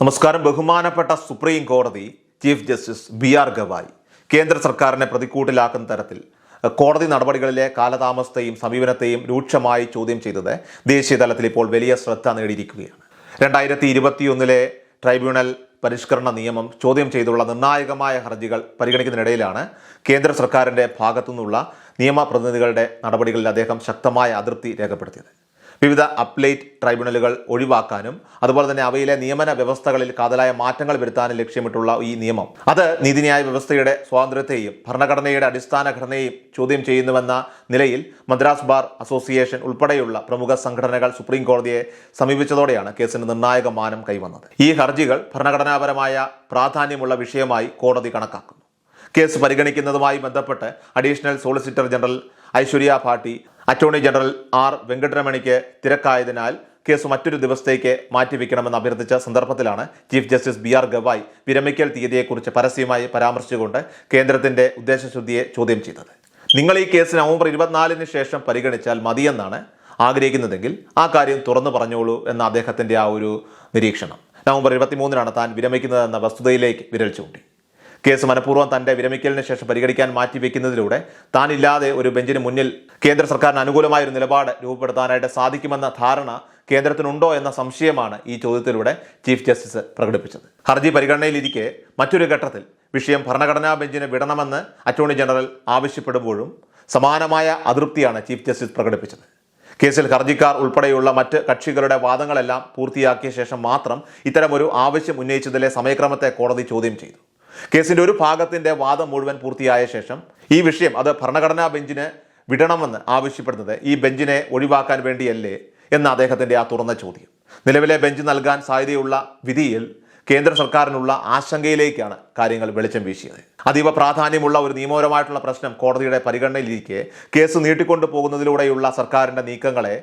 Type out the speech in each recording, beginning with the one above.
നമസ്കാരം. ബഹുമാനപ്പെട്ട സുപ്രീം കോടതി chief justice B R Gavai കേന്ദ്ര സർക്കാരിനെ പ്രതിക്കൂട്ടിലാക്കുന്ന തരത്തിൽ കോടതി നടപടികളിലെ കാലതാമസത്തെയും സമീപനത്തെയും രൂക്ഷമായി ചോദ്യം ചെയ്തത് ദേശീയ തലത്തിൽ ഇപ്പോൾ വലിയ ശ്രദ്ധ നേടിയിരിക്കുകയാണ്. രണ്ടായിരത്തി ഇരുപത്തിയൊന്നിലെ ട്രൈബ്യൂണൽ പരിഷ്കരണ നിയമം ചോദ്യം ചെയ്തുള്ള നിർണായകമായ ഹർജികൾ പരിഗണിക്കുന്നതിനിടയിലാണ് കേന്ദ്ര സർക്കാരിന്റെ ഭാഗത്തുനിന്നുള്ള നിയമപ്രതിനിധികളുടെ നടപടികളിൽ അദ്ദേഹം ശക്തമായ അതൃപ്തി രേഖപ്പെടുത്തിയത്. വിവിധ അപ്ലേറ്റ് ട്രൈബ്യൂണലുകൾ ഒഴിവാക്കാനും അതുപോലെ തന്നെ അവയിലെ നിയമന വ്യവസ്ഥകളിൽ കാതലായ മാറ്റങ്ങൾ വരുത്താനും ലക്ഷ്യമിട്ടുള്ള ഈ നിയമം. അത് നീതിന്യായ വ്യവസ്ഥയുടെ സ്വാതന്ത്ര്യത്തെയും ഭരണഘടനയുടെ അടിസ്ഥാന ഘടനയെയും ചോദ്യം ചെയ്യുന്നുവെന്ന നിലയിൽ മദ്രാസ് ബാർ അസോസിയേഷൻ ഉൾപ്പെടെയുള്ള പ്രമുഖ സംഘടനകൾ സുപ്രീം കോടതിയെ സമീപിച്ചതോടെയാണ് കേസിന് നിർണായക മാനം കൈവന്നത്. ഈ ഹർജികൾ ഭരണഘടനാപരമായ പ്രാധാന്യമുള്ള വിഷയമായി കോടതി കണക്കാക്കുന്നു. കേസ് പരിഗണിക്കുന്നതുമായി ബന്ധപ്പെട്ട് additional solicitor general Aishwarya Bhati attorney general R വെങ്കട്ടരമണിക്ക് തിരക്കായതിനാൽ കേസ് മറ്റൊരു ദിവസത്തേക്ക് മാറ്റിവെക്കണമെന്ന് അഭ്യർത്ഥിച്ച സന്ദർഭത്തിലാണ് chief justice B R Gavai വിരമിക്കൽ തീയതിയെക്കുറിച്ച് പരസ്യമായി പരാമർശിച്ചുകൊണ്ട് കേന്ദ്രത്തിന്റെ ഉദ്ദേശശുദ്ധിയെ ചോദ്യം ചെയ്തത്. നിങ്ങൾ ഈ കേസ് നവംബർ ഇരുപത്തിനാലിന് ശേഷം പരിഗണിച്ചാൽ മതിയെന്നാണ് ആഗ്രഹിക്കുന്നതെങ്കിൽ ആ കാര്യം തുറന്നു പറഞ്ഞോളൂ എന്ന അദ്ദേഹത്തിന്റെ ആ ഒരു നിരീക്ഷണം. നവംബർ ഇരുപത്തിമൂന്നിനാണ് താൻ വിരമിക്കുന്നതെന്ന വസ്തുതയിലേക്ക് വിരൽ ചൂണ്ടി. കേസ് മനഃപൂർവം തന്റെ വിരമിക്കലിന് ശേഷം പരിഗണിക്കാൻ മാറ്റിവെക്കുന്നതിലൂടെ താനില്ലാതെ ഒരു ബെഞ്ചിന് മുന്നിൽ കേന്ദ്ര സർക്കാരിന് അനുകൂലമായ ഒരു നിലപാട് രൂപപ്പെടുത്താനായിട്ട് സാധിക്കുമെന്ന ധാരണ കേന്ദ്രത്തിനുണ്ടോ എന്ന സംശയമാണ് ഈ ചോദ്യത്തിലൂടെ ചീഫ് ജസ്റ്റിസ് പ്രകടിപ്പിച്ചത്. ഹർജി പരിഗണനയിലിരിക്കെ മറ്റൊരു ഘട്ടത്തിൽ വിഷയം ഭരണഘടനാ ബെഞ്ചിന് വിടണമെന്ന് അറ്റോർണി ജനറൽ ആവശ്യപ്പെടുമ്പോഴും സമാനമായ അതൃപ്തിയാണ് ചീഫ് ജസ്റ്റിസ് പ്രകടിപ്പിച്ചത്. കേസിൽ ഹർജിക്കാർ ഉൾപ്പെടെയുള്ള മറ്റ് കക്ഷികളുടെ വാദങ്ങളെല്ലാം പൂർത്തിയാക്കിയ ശേഷം മാത്രം ഇത്തരമൊരു ആവശ്യം ഉന്നയിച്ചതിലെ സമയക്രമത്തെ കോടതി ചോദ്യം ചെയ്തു. കേസിന്റെ ഒരു ഭാഗത്തിന്റെ വാദം മുഴുവൻ പൂർത്തിയായ ശേഷം ഈ വിഷയം അത് ഭരണഘടനാ ബെഞ്ചിന് വിടണമെന്ന് ആവശ്യപ്പെടുന്നത് ഈ ബെഞ്ചിനെ ഒഴിവാക്കാൻ വേണ്ടിയല്ലേ എന്ന അദ്ദേഹത്തിന്റെ ആ തുറന്ന ചോദ്യം. നിലവിലെ ബെഞ്ച് നൽകാൻ സാധ്യതയുള്ള വിധിയിൽ കേന്ദ്ര സർക്കാരിനുള്ള ആശങ്കയിലേക്കാണ് കാര്യങ്ങൾ വെളിച്ചം വീശിയത്. അതീവ പ്രാധാന്യമുള്ള ഒരു നിയമപരമായിട്ടുള്ള പ്രശ്നം കോടതിയുടെ പരിഗണനയിലിരിക്കെ കേസ് നീട്ടിക്കൊണ്ടു പോകുന്നതിലൂടെയുള്ള സർക്കാരിന്റെ നീക്കങ്ങളെ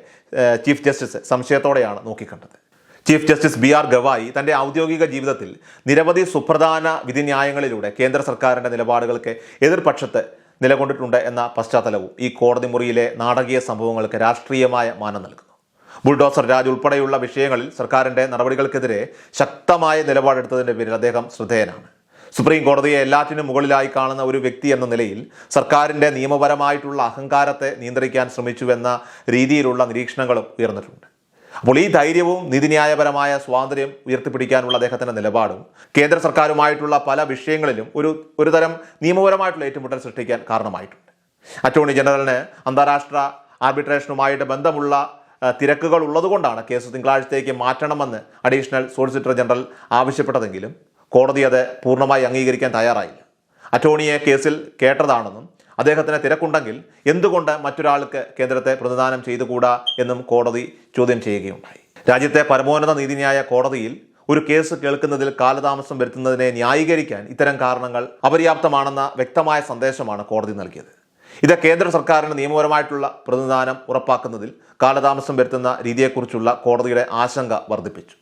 ചീഫ് ജസ്റ്റിസ് സംശയത്തോടെയാണ് നോക്കിക്കണ്ടത്. Chief justice B R Gavai തന്റെ ഔദ്യോഗിക ജീവിതത്തിൽ നിരവധി സുപ്രധാന വിധിന്യായങ്ങളിലൂടെ കേന്ദ്ര സർക്കാരിന്റെ നിലപാടുകൾക്ക് എതിർപക്ഷത്ത് നിലകൊണ്ടിട്ടുണ്ട് എന്ന പശ്ചാത്തലവും ഈ കോടതി മുറിയിലെ നാടകീയ സംഭവങ്ങൾക്ക് രാഷ്ട്രീയമായ മാനം നൽകുന്നു. ബുൾഡോസർ രാജ് ഉൾപ്പെടെയുള്ള വിഷയങ്ങളിൽ സർക്കാരിന്റെ നടപടികൾക്കെതിരെ ശക്തമായ നിലപാടെടുത്തതിന്റെ പേരിൽ അദ്ദേഹം ശ്രദ്ധേയനാണ്. സുപ്രീം കോടതിയെ എല്ലാറ്റിനും മുകളിലായി കാണുന്ന ഒരു വ്യക്തി എന്ന നിലയിൽ സർക്കാരിന്റെ നിയമപരമായിട്ടുള്ള അഹങ്കാരത്തെ നിയന്ത്രിക്കാൻ ശ്രമിച്ചുവെന്ന രീതിയിലുള്ള നിരീക്ഷണങ്ങളും ഉയർന്നിട്ടുണ്ട്. അപ്പോൾ ഈ ധൈര്യവും നീതിന്യായപരമായ സ്വാതന്ത്ര്യം ഉയർത്തിപ്പിടിക്കാനുള്ള അദ്ദേഹത്തിന്റെ നിലപാടും കേന്ദ്ര സർക്കാരുമായിട്ടുള്ള പല വിഷയങ്ങളിലും ഒരു ഒരുതരം നിയമപരമായിട്ടുള്ള ഏറ്റുമുട്ടൽ സൃഷ്ടിക്കാൻ കാരണമായിട്ടുണ്ട്. അറ്റോർണി ജനറലിന് അന്താരാഷ്ട്ര ആർബിട്രേഷനുമായിട്ട് ബന്ധമുള്ള തിരക്കുകൾ ഉള്ളതുകൊണ്ടാണ് കേസ് തിങ്കളാഴ്ചത്തേക്ക് മാറ്റണമെന്ന് അഡീഷണൽ സോളിസിറ്റർ ജനറൽ ആവശ്യപ്പെട്ടതെങ്കിലും കോടതി അത് പൂർണമായി അംഗീകരിക്കാൻ തയ്യാറായില്ല. അറ്റോർണിയെ കേസിൽ കേട്ടതാണെന്നും അദ്ദേഹത്തിന് തിരക്കുണ്ടെങ്കിൽ എന്തുകൊണ്ട് മറ്റൊരാൾക്ക് കേന്ദ്രത്തെ പ്രതിദാനം ചെയ്തുകൂടാ എന്നും കോടതി ചോദ്യം ചെയ്യുകയുണ്ടായി. രാജ്യത്തെ പരമോന്നത നീതിന്യായ കോടതിയിൽ ഒരു കേസ് കേൾക്കുന്നതിൽ കാലതാമസം വരുത്തുന്നതിനെ ന്യായീകരിക്കാൻ ഇത്തരം കാരണങ്ങൾ അപര്യാപ്തമാണെന്ന വ്യക്തമായ സന്ദേശമാണ് കോടതി നൽകിയത്. ഇത് കേന്ദ്ര സർക്കാരിന് നിയമപരമായിട്ടുള്ള പ്രതിദാനം ഉറപ്പാക്കുന്നതിൽ കാലതാമസം വരുത്തുന്ന രീതിയെക്കുറിച്ചുള്ള കോടതിയുടെ ആശങ്ക വർദ്ധിപ്പിച്ചു.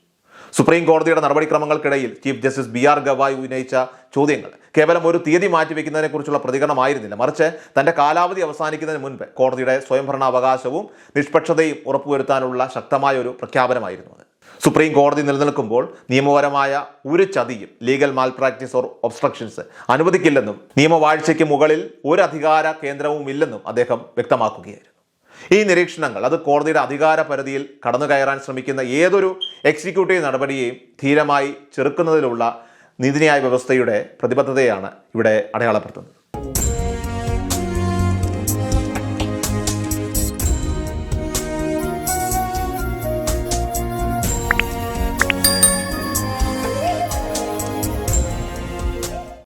സുപ്രീം കോടതിയുടെ നടപടിക്രമങ്ങൾക്കിടയിൽ chief justice B R Gavai ഉന്നയിച്ച ചോദ്യങ്ങൾ കേവലം ഒരു തീയതി മാറ്റിവെക്കുന്നതിനെക്കുറിച്ചുള്ള പ്രതികരണമായിരുന്നില്ല മറിച്ച് തന്റെ കാലാവധി അവസാനിക്കുന്നതിന് മുൻപ് കോടതിയുടെ സ്വയംഭരണാവകാശവും നിഷ്പക്ഷതയും ഉറപ്പുവരുത്താനുള്ള ശക്തമായ ഒരു പ്രഖ്യാപനമായിരുന്നു അത്. സുപ്രീം കോടതി നിലനിൽക്കുമ്പോൾ നിയമപരമായ ഒരു ചതിയും legal malpractice or obstructions അനുവദിക്കില്ലെന്നും നിയമവാഴ്ചയ്ക്ക് മുകളിൽ ഒരു അധികാര കേന്ദ്രവും ഇല്ലെന്നും അദ്ദേഹം വ്യക്തമാക്കുകയായിരുന്നു. ഈ നിരീക്ഷണങ്ങൾ അത് കോടതിയുടെ അധികാര പരിധിയിൽ കടന്നു കയറാൻ ശ്രമിക്കുന്ന ഏതൊരു എക്സിക്യൂട്ടീവ് നടപടിയെയും ധീരമായി ചെറുക്കുന്നതിലുള്ള നീതിന്യായ വ്യവസ്ഥയുടെ പ്രതിബദ്ധതയാണ് ഇവിടെ അടയാളപ്പെടുത്തുന്നത്.